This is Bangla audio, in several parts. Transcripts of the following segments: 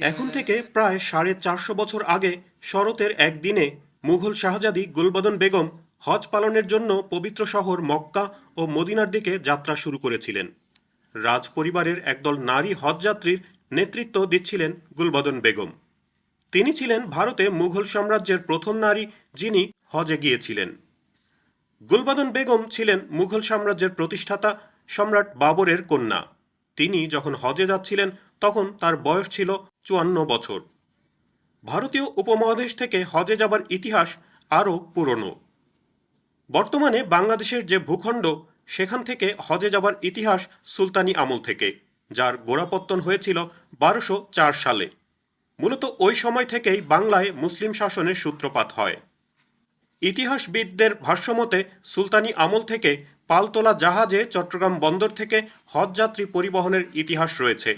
এখন থেকে প্রায় সাড়ে চারশো বছর আগে শরতের একদিনে মুঘল শাহজাদি গুলবদন বেগম হজ পালনের জন্য পবিত্র শহর মক্কা ও মদিনার দিকে যাত্রা শুরু করেছিলেন। রাজ পরিবারের একদল নারী হজযাত্রীর নেতৃত্ব দিচ্ছিলেন গুলবদন বেগম। তিনি ছিলেন ভারতে মুঘল সাম্রাজ্যের প্রথম নারী যিনি হজে গিয়েছিলেন। গুলবদন বেগম ছিলেন মুঘল সাম্রাজ্যের প্রতিষ্ঠাতা সম্রাট বাবরের কন্যা। তিনি যখন হজে যাচ্ছিলেন, তখন তার বয়স ছিল চুয়ান্ন বছর। ভারতীয় উপমহাদেশ থেকে হজে যাবার ইতিহাস আরও পুরনো। বর্তমানে বাংলাদেশের যে ভূখণ্ড, সেখান থেকে হজে যাবার ইতিহাস সুলতানি আমল থেকে, যার গোড়াপত্তন হয়েছিল বারোশো চার সালে। মূলত ওই সময় থেকেই বাংলায় মুসলিম শাসনের সূত্রপাত হয়। ইতিহাসবিদদের ভাষ্যমতে, সুলতানি আমল থেকে পালতোলা জাহাজে চট্টগ্রাম বন্দর থেকে হজযাত্রী পরিবহনের ইতিহাস রয়েছে।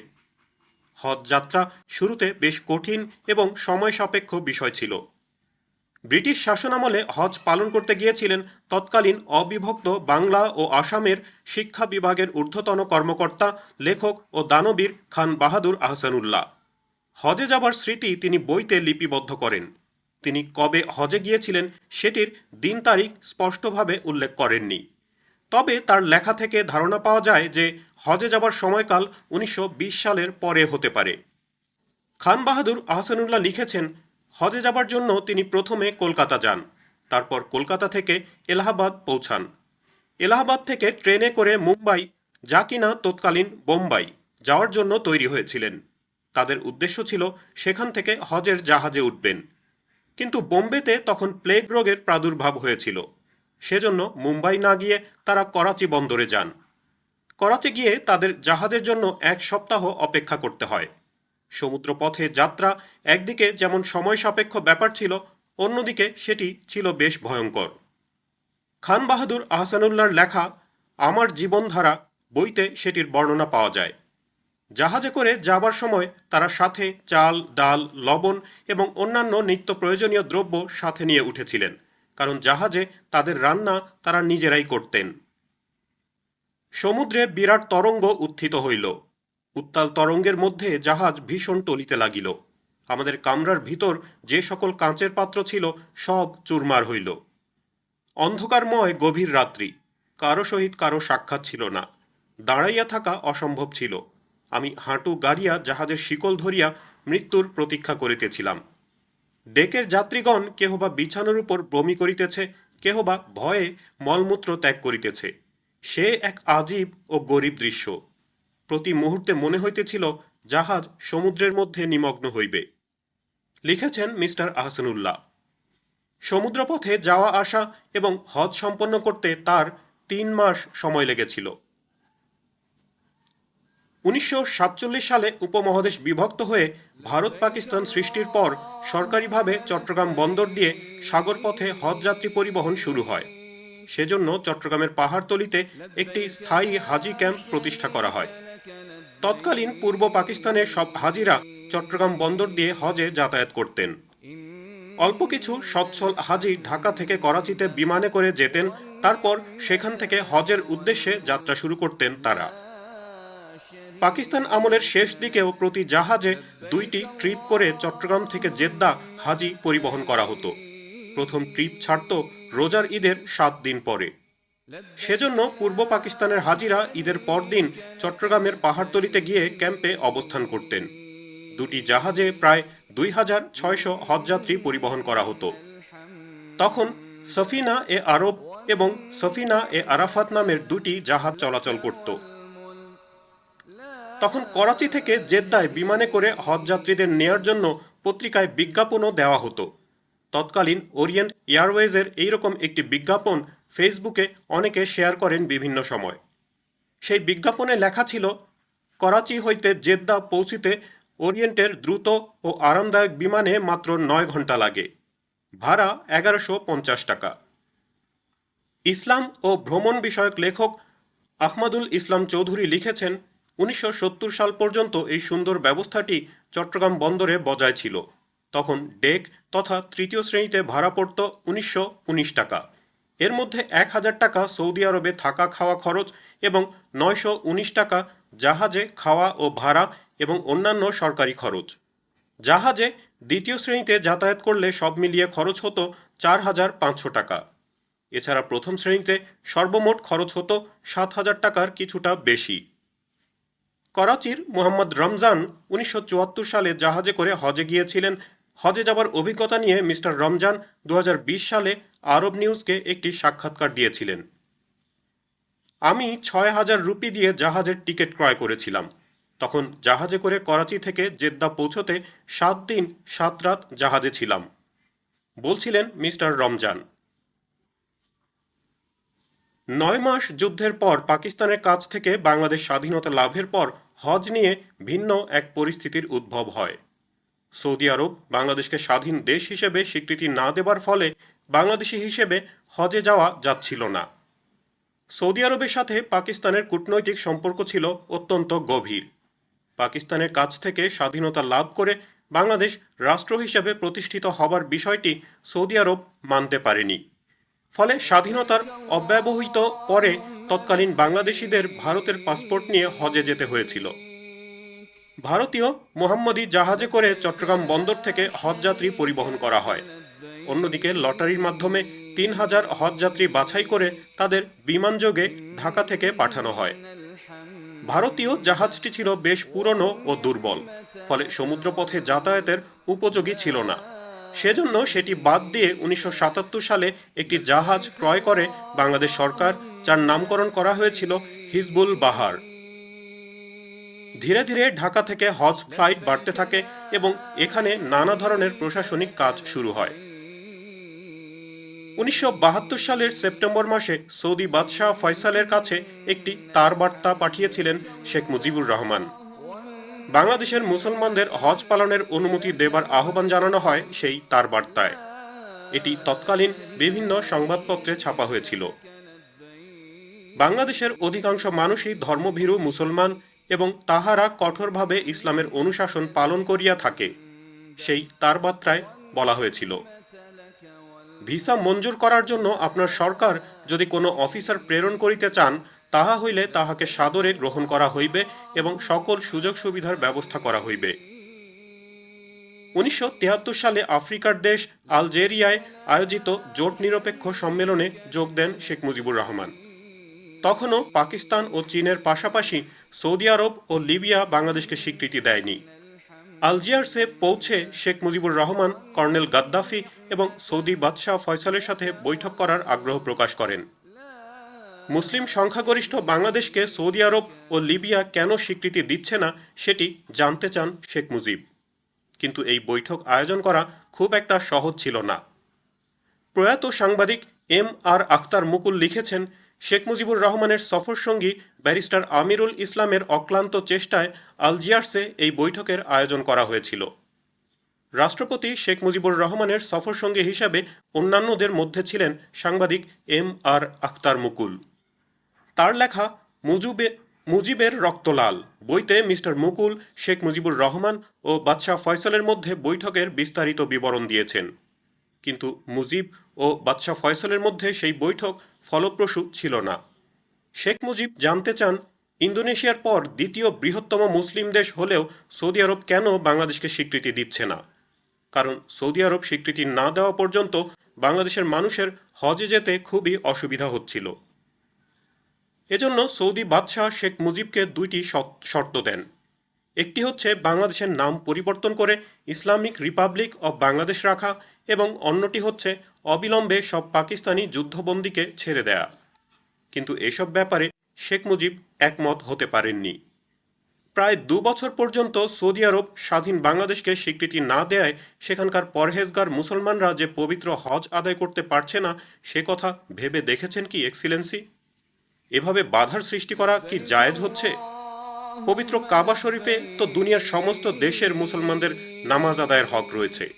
হজ যাত্রা শুরুতে বেশ কঠিন এবং সময় সাপেক্ষ বিষয় ছিল। ব্রিটিশ শাসনামলে হজ পালন করতে গিয়েছিলেন তৎকালীন অবিভক্ত বাংলা ও আসামের শিক্ষা বিভাগের ঊর্ধ্বতন কর্মকর্তা, লেখক ও দানবীর খান বাহাদুর আহসানুল্লাহ। হজে যাবার স্মৃতি তিনি বইতে লিপিবদ্ধ করেন। তিনি কবে হজে গিয়েছিলেন সেটির দিন তারিখ স্পষ্টভাবে উল্লেখ করেননি। তবে তার লেখা থেকে ধারণা পাওয়া যায় যে হজে যাবার সময়কাল উনিশশো বিশ সালের পরে হতে পারে। খান বাহাদুর আহসানুল্লাহ লিখেছেন, হজে যাবার জন্য তিনি প্রথমে কলকাতা যান, তারপর কলকাতা থেকে এলাহাবাদ পৌঁছান। এলাহাবাদ থেকে ট্রেনে করে মুম্বাই যা কিনা তৎকালীন বোম্বাই যাওয়ার জন্য তৈরি হয়েছিলেন। তাদের উদ্দেশ্য ছিল সেখান থেকে হজের জাহাজে উঠবেন। কিন্তু বোম্বেতে তখন প্লেগ রোগের প্রাদুর্ভাব হয়েছিল। সেজন্য মুম্বাই না গিয়ে তারা করাচি বন্দরে যান। করাচি গিয়ে তাদের জাহাজের জন্য এক সপ্তাহ অপেক্ষা করতে হয়। সমুদ্রপথে যাত্রা একদিকে যেমন সময় সাপেক্ষ ব্যাপার ছিল, অন্যদিকে সেটি ছিল বেশ ভয়ঙ্কর। খান বাহাদুর আহসানুল্লাহর লেখা, আমার জীবনধারা বইতে সেটির বর্ণনা পাওয়া যায়। জাহাজে করে যাবার সময় তারা সাথে চাল, ডাল, লবণ এবং অন্যান্য নিত্য প্রয়োজনীয় দ্রব্য সাথে নিয়ে উঠেছিলেন। কারণ জাহাজে তাদের রান্না তারা নিজেরাই করতেন। সমুদ্রে বিরাট তরঙ্গ উত্থিত হইল। উত্তাল তরঙ্গের মধ্যে জাহাজ ভীষণ টলিতে লাগিল। আমাদের কামরার ভিতর যে সকল কাঁচের পাত্র ছিল সব চুরমার হইল। অন্ধকারময় গভীর রাত্রি। কারও সহিত কারও সাক্ষাৎ ছিল না। দাঁড়াইয়া থাকা অসম্ভব ছিল। আমি হাঁটু গাড়িয়া জাহাজের শিকল ধরিয়া মৃত্যুর প্রতীক্ষা করিতেছিলাম। ডেকের যাত্রীগণ কেহ বা বিছানোর উপর বমি করিতেছে কেহ বা ভয়ে মলমূত্র ত্যাগ করিতেছে। সে এক আজীব ও গরিব দৃশ্য। প্রতি মুহূর্তে মনে হইতেছিল জাহাজ সমুদ্রের মধ্যে নিমগ্ন হইবে। লিখেছেন মিস্টার আহসানুল্লাহ। সমুদ্রপথে যাওয়া আসা এবং হজ সম্পন্ন করতে তার তিন মাস সময় লেগেছিল। উনিশশো সাতচল্লিশ সালে উপমহাদেশ বিভক্ত হয়ে ভারত পাকিস্তান সৃষ্টির পর সরকারিভাবে চট্টগ্রাম বন্দর দিয়ে সাগরপথে হজযাত্রী পরিবহন শুরু হয়। সেজন্য চট্টগ্রামের পাহাড়তলিতে একটি স্থায়ী হাজি ক্যাম্প প্রতিষ্ঠা করা হয়। তৎকালীন পূর্ব পাকিস্তানের সব হাজিরা চট্টগ্রাম বন্দর দিয়ে হজে যাতায়াত করতেন। অল্প কিছু সচ্ছল হাজি ঢাকা থেকে করাচিতে বিমানে করে যেতেন, তারপর সেখান থেকে হজের উদ্দেশ্যে যাত্রা শুরু করতেন তারা। পাকিস্তান আমলের শেষ দিকেও প্রতি জাহাজে দুইটি ট্রিপ করে চট্টগ্রাম থেকে জেদ্দা, হাজি পরিবহন করা হতো। প্রথম ট্রিপ ছাড়ত রোজার ঈদের সাত দিন পরে। সেজন্য পূর্ব পাকিস্তানের হাজিরা ঈদের পরদিন চট্টগ্রামের পাহাড়তলিতে গিয়ে ক্যাম্পে অবস্থান করতেন। দুটি জাহাজে প্রায় দুই হাজার ছয়শো হজযাত্রী পরিবহন করা হতো। তখন সফিনা এ আরব এবং সফিনা এ আরাফাত নামের দুটি জাহাজ চলাচল করত। তখন করাচি থেকে জেদ্দায় বিমানে করে হজযাত্রীদের নেয়ার জন্য পত্রিকায় বিজ্ঞাপনও দেওয়া হতো। তৎকালীন ওরিয়েন্ট এয়ারওয়েজের এইরকম একটি বিজ্ঞাপন ফেসবুকে অনেকে শেয়ার করেন বিভিন্ন সময়। সেই বিজ্ঞাপনে লেখা ছিল, করাচি হইতে জেদ্দা পৌঁছিতে ওরিয়েন্টের দ্রুত ও আরামদায়ক বিমানে মাত্র নয় ঘণ্টা লাগে। ভাড়া এগারোশো পঞ্চাশ টাকা। ইসলাম ও ভ্রমণ বিষয়ক লেখক আহমাদুল ইসলাম চৌধুরী লিখেছেন উনিশশো সত্তর সাল পর্যন্ত এই সুন্দর ব্যবস্থাটি চট্টগ্রাম বন্দরে বজায় ছিল। তখন ডেক তথা তৃতীয় শ্রেণীতে ভাড়া পড়ত উনিশশো উনিশ টাকা। এর মধ্যে এক হাজার টাকা সৌদি আরবে থাকা খাওয়া খরচ এবং নয়শো উনিশ টাকা জাহাজে খাওয়া ও ভাড়া এবং অন্যান্য সরকারি খরচ। জাহাজে দ্বিতীয় শ্রেণীতে যাতায়াত করলে সব মিলিয়ে খরচ হতো চার হাজার পাঁচশো টাকা। এছাড়া প্রথম শ্রেণীতে সর্বমোট খরচ হতো সাত হাজার টাকার কিছুটা বেশি। করাচির মোহাম্মদ রমজান উনিশশো চুয়াত্তর সালে জাহাজে করে হজে গিয়েছিলেন। হজে যাবার অভিজ্ঞতা নিয়ে মিস্টার রমজান দু হাজার বিশ সালে আরব নিউজকে একটি সাক্ষাৎকার দিয়েছিলেন। আমি ছয় হাজার রুপি দিয়ে জাহাজের টিকিট ক্রয় করেছিলাম। তখন জাহাজে করে করাচি থেকে জেদ্দা পৌঁছতে সাত দিন সাত রাত জাহাজে ছিলাম, বলছিলেন মিস্টার রমজান। নয় মাস যুদ্ধের পর পাকিস্তানের কাছ থেকে বাংলাদেশ স্বাধীনতা লাভের পর হজ নিয়ে ভিন্ন এক পরিস্থিতির উদ্ভব হয়। সৌদি আরব বাংলাদেশকে স্বাধীন দেশ হিসেবে স্বীকৃতি না দেবার ফলে বাংলাদেশি হিসেবে হজে যাওয়া যাচ্ছিল না। সৌদি আরবের সাথে পাকিস্তানের কূটনৈতিক সম্পর্ক ছিল অত্যন্ত গভীর। পাকিস্তানের কাছ থেকে স্বাধীনতা লাভ করে বাংলাদেশ রাষ্ট্র হিসেবে প্রতিষ্ঠিত হবার বিষয়টি সৌদি আরব মানতে পারেনি। ফলে স্বাধীনতার অব্যবহিত পরে তৎকালীন বাংলাদেশিদের ভারতের পাসপোর্ট নিয়ে হজে যেতে হয়েছিল। ভারতীয় মোহাম্মদী জাহাজে করে চট্টগ্রাম বন্দর থেকে হজযাত্রী পরিবহন করা হয়। অন্যদিকে লটারির মাধ্যমে তিন হাজার হজযাত্রী বাছাই করে তাদের বিমানযোগে ঢাকা থেকে পাঠানো হয়। ভারতীয় জাহাজটি ছিল বেশ পুরনো ও দুর্বল, ফলে সমুদ্রপথে যাতায়াতের উপযোগী ছিল না। সেজন্য সেটি বাদ দিয়ে উনিশশো সাতাত্তর সালে একটি জাহাজ ক্রয় করে বাংলাদেশ সরকার, যার নামকরণ করা হয়েছিল হিজবুল বাহার। ধীরে ধীরে ঢাকা থেকে হজ ফ্লাইট বাড়তে থাকে এবং এখানে নানা ধরনের প্রশাসনিক কাজ শুরু হয়। উনিশশো বাহাত্তর সালের সেপ্টেম্বর মাসে সৌদি বাদশাহ ফয়সালের কাছে একটি তার বার্তা পাঠিয়েছিলেন শেখ মুজিবুর রহমান। বাংলাদেশের মুসলমানদের হজ পালনের অনুমতি দেবার আহ্বান জানানো হয় সেই তার বার্তায়। এটি তৎকালীন বিভিন্ন সংবাদপত্রে ছাপা হয়েছিল। বাংলাদেশের অধিকাংশ মানুষই ধর্মভীরু মুসলমান এবং তাহারা কঠোরভাবে ইসলামের অনুশাসন পালন করিয়া থাকে, সেই তার বার্তায় বলা হয়েছিল। ভিসা মঞ্জুর করার জন্য আপনার সরকার যদি কোনো অফিসার প্রেরণ করিতে চান তাহা হইলে তাহাকে সাদরে গ্রহণ করা হইবে এবং সকল সুযোগ সুবিধার ব্যবস্থা করা হইবে। উনিশশো সালে আফ্রিকার দেশ আলজেরিয়ায় আয়োজিত জোট নিরপেক্ষ সম্মেলনে যোগ দেন শেখ মুজিবুর রহমান। তখনও পাকিস্তান ও চীনের পাশাপাশি সৌদি আরব ও লিবিয়া বাংলাদেশকে স্বীকৃতি দেয়নি। আলজিয়ার্সে পৌঁছে শেখ মুজিবুর রহমান কর্নেল গাদ্দাফি এবং সৌদি বাদশাহ ফয়সালের সাথে বৈঠক করার আগ্রহ প্রকাশ করেন। মুসলিম সংখ্যাগরিষ্ঠ বাংলাদেশকে সৌদি আরব ও লিবিয়া কেন স্বীকৃতি দিচ্ছে না, সেটি জানতে চান শেখ মুজিব। কিন্তু এই বৈঠক আয়োজন করা খুব একটা সহজ ছিল না। প্রয়াত সাংবাদিক এম আর আখতার মুকুল লিখেছেন, শেখ মুজিবুর রহমানের সফরসঙ্গী ব্যারিস্টার আমিরুল ইসলামের অক্লান্ত চেষ্টায় আলজিয়ার্সে এই বৈঠকের আয়োজন করা হয়েছিল। রাষ্ট্রপতি শেখ মুজিবুর রহমানের সফরসঙ্গী হিসাবে অন্যান্যদের মধ্যে ছিলেন সাংবাদিক এম আর আখতার মুকুল। তার লেখা মুজুবে মুজিবের রক্তলাল। বইতে মিস্টার মুকুল, শেখ মুজিবুর রহমান ও বাদশাহ ফয়সলের মধ্যে বৈঠকের বিস্তারিত বিবরণ দিয়েছেন। কিন্তু মুজিব ও বাদশাহ ফয়সলের মধ্যে সেই বৈঠক ফলপ্রসূ ছিল না। শেখ মুজিব জানতে চান, ইন্দোনেশিয়ার পর দ্বিতীয় বৃহত্তম মুসলিম দেশ হলেও সৌদি আরব কেন বাংলাদেশকে স্বীকৃতি দিচ্ছে না? কারণ সৌদি আরব স্বীকৃতি না দেওয়া পর্যন্ত বাংলাদেশের মানুষের হজে যেতে খুবই অসুবিধা হচ্ছিল। এজন্য সৌদি বাদশাহ শেখ মুজিবকে দুইটি শর্ত দেন। একটি হচ্ছে বাংলাদেশের নাম পরিবর্তন করে ইসলামিক রিপাবলিক অব বাংলাদেশ রাখা এবং অন্যটি হচ্ছে অবিলম্বে সব পাকিস্তানি যুদ্ধবন্দীকে ছেড়ে দেয়া। কিন্তু এসব ব্যাপারে শেখ মুজিব একমত হতে পারেননি। প্রায় দু বছর পর্যন্ত সৌদি আরব স্বাধীন বাংলাদেশকে স্বীকৃতি না দেয়ায় সেখানকার পরহেজগার মুসলমানরা যে পবিত্র হজ আদায় করতে পারছে না, সে কথা ভেবে দেখেছেন কি এক্সিলেন্সি এভাবে বাধার সৃষ্টি করা কি জায়েজ হচ্ছে? পবিত্র কাবা শরীফে তো দুনিয়ার সমস্ত দেশের মুসলমানদের নামাজ আদায়ের হক রয়েছে।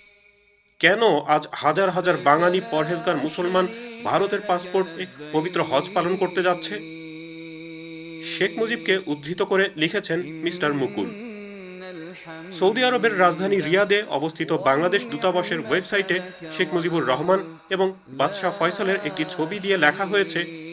কেন আজ হাজার হাজার বাঙালি পরহেজগার মুসলমান ভারতের পাসপোর্টে পবিত্র হজ পালন করতে যাচ্ছে? শেখ মুজিবকে উদ্ধৃত করে লিখেছেন মিস্টার মুকুল। সৌদি আরবের রাজধানী রিয়াদে অবস্থিত বাংলাদেশ দূতাবাসের ওয়েবসাইটে শেখ মুজিবুর রহমান এবং বাদশাহ ফয়সালের একটি ছবি দিয়ে লেখা হয়েছে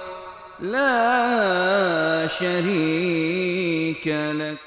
لا شريك لك.